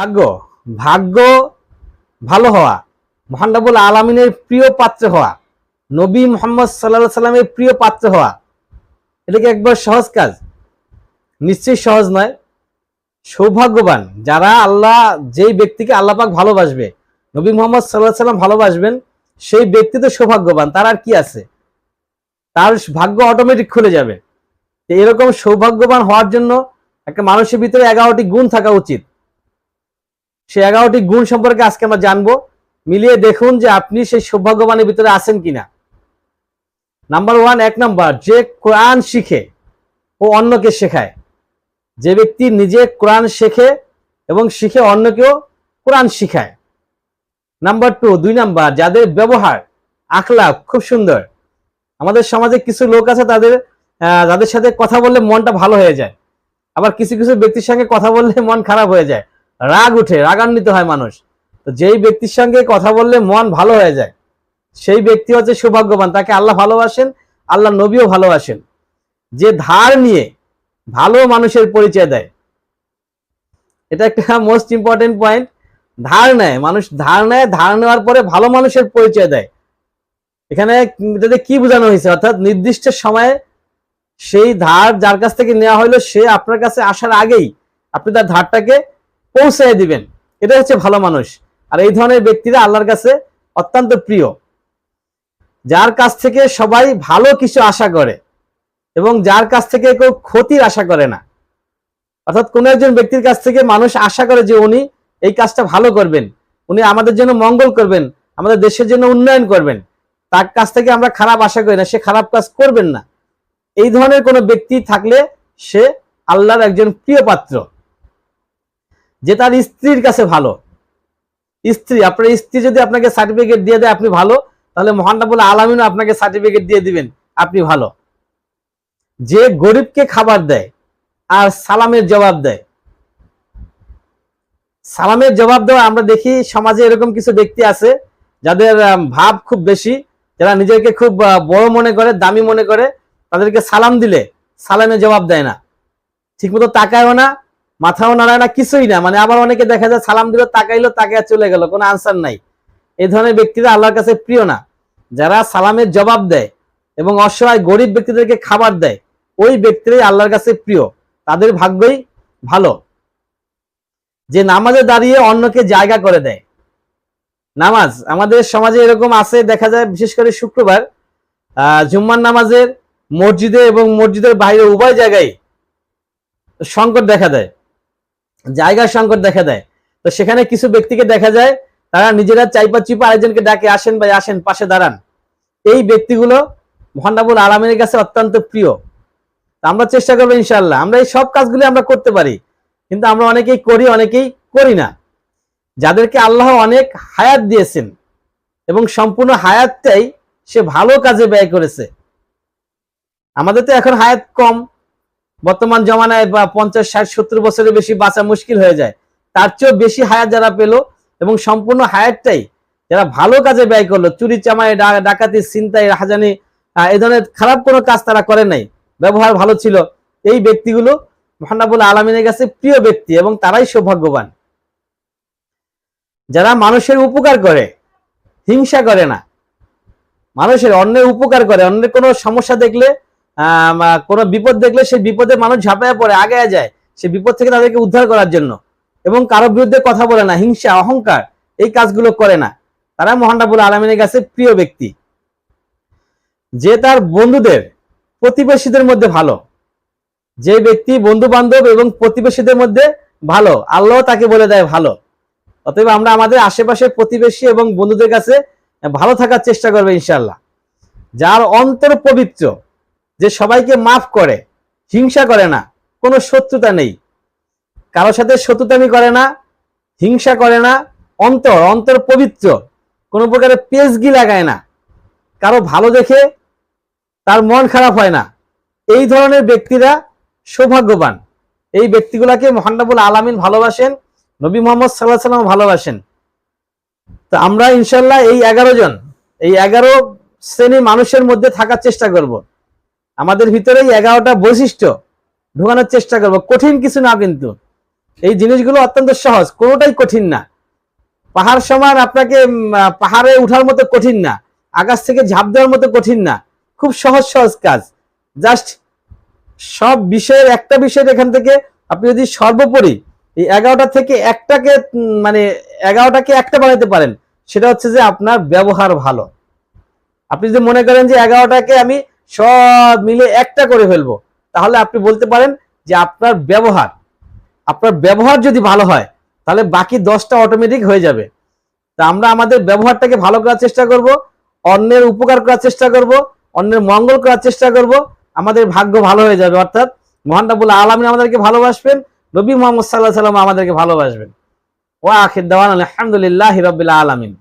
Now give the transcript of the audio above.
ভাগ্য ভাগ্য ভালো হওয়া মহানবুল আলমিনের প্রিয় পাত্র হওয়া, নবী মোহাম্মদ সাল্লাহ সাল্লামের প্রিয় পাত্র হওয়া, এটা কি একবার সহজ কাজ? নিশ্চয়ই সহজ নয়। সৌভাগ্যবান, যারা আল্লাহ, যেই ব্যক্তিকে আল্লাহ পাক ভালোবাসবে, নবী মোহাম্মদ সাল্লাহ সাল্লাম ভালোবাসবেন, সেই ব্যক্তি তো সৌভাগ্যবান, তার আর কি আছে? তার ভাগ্য অটোমেটিক খুলে যাবে। এরকম সৌভাগ্যবান হওয়ার জন্য একটা মানুষের ভিতরে এগারোটি গুণ থাকা উচিত। সে এগারোটি গুণ সম্পর্কে আজকে আমরা জানব। মিলিয়ে দেখুন যে আপনি সেই সৌভাগ্যবানের ভিতরে আছেন কিনা। নাম্বার ওয়ান এক নাম্বার যে কোরআন শিখে ও অন্যকে শেখায়। যে ব্যক্তি নিজে কোরআন শেখে এবং শিখে অন্যকেও কোরআন শিখায়। নাম্বার টু দুই নাম্বার যাদের ব্যবহার আখলাপ খুব সুন্দর। আমাদের সমাজে কিছু লোক আছে তাদের যাদের সাথে কথা বললে মনটা ভালো হয়ে যায়। আবার কিছু কিছু ব্যক্তির সঙ্গে কথা বললে মন খারাপ হয়ে যায়। রাগ উঠে, রাগান্বিত হয় মানুষ। তো যেই ব্যক্তির সঙ্গে কথা বললে মন ভালো হয়ে যায়, সেই ব্যক্তি হচ্ছে সৌভাগ্যবান। তাকে আল্লাহ ভালোবাসেন আল্লাহ নবীও ভালোবাসেন। যে ধার নিয়ে ভালো মানুষের পরিচয় দেয়, এটা একটা মোস্ট ইম্পর্টেন্ট পয়েন্ট ধার নেয়, মানুষ ধার নেয়, ধার নেওয়ার পরে ভালো মানুষের পরিচয় দেয়। এখানে এটাতে কি বোঝানো হয়েছে? অর্থাৎ নির্দিষ্ট সময়ে সেই ধার যার কাছ থেকে নেওয়া হলো, সে আপনার কাছে আসার আগেই আপনি তার ধারটাকে পৌঁছায় দিবেন। এটা হচ্ছে ভালো মানুষ। আর এই ধরনের ব্যক্তিরা আল্লাহর কাছে অত্যন্ত প্রিয়। যার কাছ থেকে সবাই ভালো কিছু আশা করে এবং যার কাছ থেকে কেউ ক্ষতির আশা করে না। অর্থাৎ কোন একজন ব্যক্তির কাছ থেকে মানুষ আশা করে যে উনি এই কাজটা ভালো করবেন, উনি আমাদের জন্য মঙ্গল করবেন, আমাদের দেশের জন্য উন্নয়ন করবেন, তার কাছ থেকে আমরা খারাপ আশা করি না, সে খারাপ কাজ করবেন না। এই ধরনের কোনো ব্যক্তি থাকলে সে আল্লাহর একজন প্রিয় পাত্র। যে তার স্ত্রীর কাছে ভালো। স্ত্রী, আপনার স্ত্রী যদি আপনাকে সার্টিফিকেট দিয়ে দেয় আপনি ভালো, তাহলে মহানবুল আলমিনও আপনাকে সার্টিফিকেট দিয়ে দিবেন, আপনি ভালো। যে গরিবকে খাবার দেয় আর সালামের জবাব দেয়। সালামের জবাব দেওয়া আমরা দেখি সমাজে এরকম কিছু ব্যক্তি আছে, যাদের ভাব খুব বেশি, যারা নিজেকে খুব বড় মনে করে, দামি মনে করে, তাদেরকে সালাম দিলে সালামের জবাব দেয় না। ঠিকমতো তাকায়ও না মাথাও নাড়ায় না, কিছুই না। মানে আবার অনেকে দেখা যায় সালাম দিল, তাকাইলো, তাকায় চলে গেল, কোনো আনসার নাই। এই ধরনের ব্যক্তিরা আল্লাহর কাছে প্রিয় না। যারা সালামের জবাব দেয় এবং অসহায় গরিব ব্যক্তিদেরকে খাবার দেয়, ওই ব্যক্তিরাই আল্লাহর কাছে প্রিয়। তাদের ভাগ্যই ভালো। যে নামাজে দাঁড়িয়ে অন্যকে জায়গা করে দেয়। নামাজ, আমাদের সমাজে এরকম আছে, দেখা যায় বিশেষ করে শুক্রবার জুম্মার নামাজের মসজিদে এবং মসজিদের বাইরে উভয় জায়গায় সংকট দেখা দেয়। জায়গার সংকট দেখা দেয়। তো সেখানে কিছু ব্যক্তিকে দেখা যায়, তারা নিজেরা চাইপা চিপা আরেকজনকে ডাকে, আসেন ভাই, আসেন, পাশে দাঁড়ান। এই ব্যক্তিগুলো মহানাবুল আলমের কাছে অত্যন্ত প্রিয়। আমরা চেষ্টা করব ইনশাল্লাহ আমরা এই সব কাজগুলি আমরা করতে পারি, কিন্তু আমরা অনেকেই করি অনেকেই করি না। যাদেরকে আল্লাহ অনেক হায়াত দিয়েছেন, এবং সম্পূর্ণ হায়াতটাই সে ভালো কাজে ব্যয় করেছে। আমাদের তো এখন হায়াত কম বর্তমান জমানায় বা পঞ্চাশ, ষাট, সত্তর বছরের বেশি বাঁচা মুশকিল হয়ে যায়। তার চেয়েও বেশি হায়াত যারা পেল এবং সম্পূর্ণ হায়াতটাই যারা ভালো কাজে ব্যয় করল, চুরি চামাই ডা- ডাকাতি চিন্তাই রাহাজানি এই ধরনের খারাপ কোনো কাজ তারা করে নাই। ব্যবহার ভালো ছিল। এই ব্যক্তিগুলো মহানাবুল আলমিনের কাছে প্রিয় ব্যক্তি এবং তারাই সৌভাগ্যবান। যারা মানুষের উপকার করে, হিংসা করে না, মানুষের অন্যের উপকার করে, অন্যের কোনো সমস্যা দেখলে কোনো বিপদ দেখলে সেই বিপদে মানুষ ঝাঁপায় পড়ে আগে যায়। সে বিপদ থেকে তাদেরকে উদ্ধার করার জন্য। এবং কারও বিরুদ্ধে কথা বলে না, হিংসা, অহংকার, এই কাজগুলো করে না। তারা মহানবুল আলমিনের কাছে প্রিয় ব্যক্তি। যে তার বন্ধুদের, প্রতিবেশীদের মধ্যে ভালো। যে ব্যক্তি বন্ধু বান্ধব এবং প্রতিবেশীদের মধ্যে ভালো, আল্লাহ তাকে বলে দেয় ভালো। অতএব আমরা আমাদের আশেপাশে প্রতিবেশী এবং বন্ধুদের কাছে ভালো থাকার চেষ্টা করব ইনশাল্লাহ যার অন্তর পবিত্র যে সবাইকে মাফ করে, হিংসা করে না, কোনো শত্রুতা নেই। কারোর সাথে শত্রুতামি করে না, হিংসা করে না, অন্তর অন্তর পবিত্র, কোনো প্রকারের পেজগি লাগায় না। কারও ভালো দেখে তার মন খারাপ হয় না। এই ধরনের ব্যক্তিরা সৌভাগ্যবান। এই ব্যক্তিগুলাকে মহানবুল আলামিন ভালোবাসেন, নবী মোহাম্মদ সাল্লাহ সাল্লাম ভালোবাসেন। তো আমরা ইনশাল্লাহ এই এগারো জন, এই এগারো শ্রেণির মানুষের মধ্যে থাকার চেষ্টা করব। আমাদের ভিতরে এগারোটা বৈশিষ্ট্য ঢুকানোর চেষ্টা করব। কঠিন কিছু না কিন্তু। এই জিনিসগুলো অত্যন্ত সহজ, কোনোটাই কঠিন না। পাহাড় সমান আপনাকে পাহাড়ে উঠার মতো কঠিন না, আকাশ থেকে ঝাঁপ দেওয়ার মতো কঠিন না। খুব সহজ সহজ কাজ। জাস্ট সব বিষয়ের একটা বিষয় এখান থেকে আপনি যদি সর্বোপরি এই এগারোটা থেকে একটাকে মানে এগারোটাকে একটা বানাতে পারেন, সেটা হচ্ছে যে আপনার ব্যবহার ভালো। আপনি যদি মনে করেন যে এগারোটাকে আমি সব মিলে একটা করে ফেলব। তাহলে আপনি বলতে পারেন যে আপনার ব্যবহার আপনার ব্যবহার যদি ভালো হয়, তাহলে বাকি দশটা অটোমেটিক হয়ে যাবে। তা আমরা আমাদের ব্যবহারটাকে ভালো করার চেষ্টা করব, অন্যের উপকার করার চেষ্টা করব, অন্যের মঙ্গল করার চেষ্টা করব, আমাদের ভাগ্য ভালো হয়ে যাবে। অর্থাৎ মহান রাব্বুল আলামিন আমাদেরকে ভালোবাসবেন, নবী মোহাম্মদ সাল্লাহ সাল্লাম আমাদেরকে ভালোবাসবেন। ওয়া আখির দাওয়ান আলহামদুলিল্লাহ রাব্বিল আলামিন।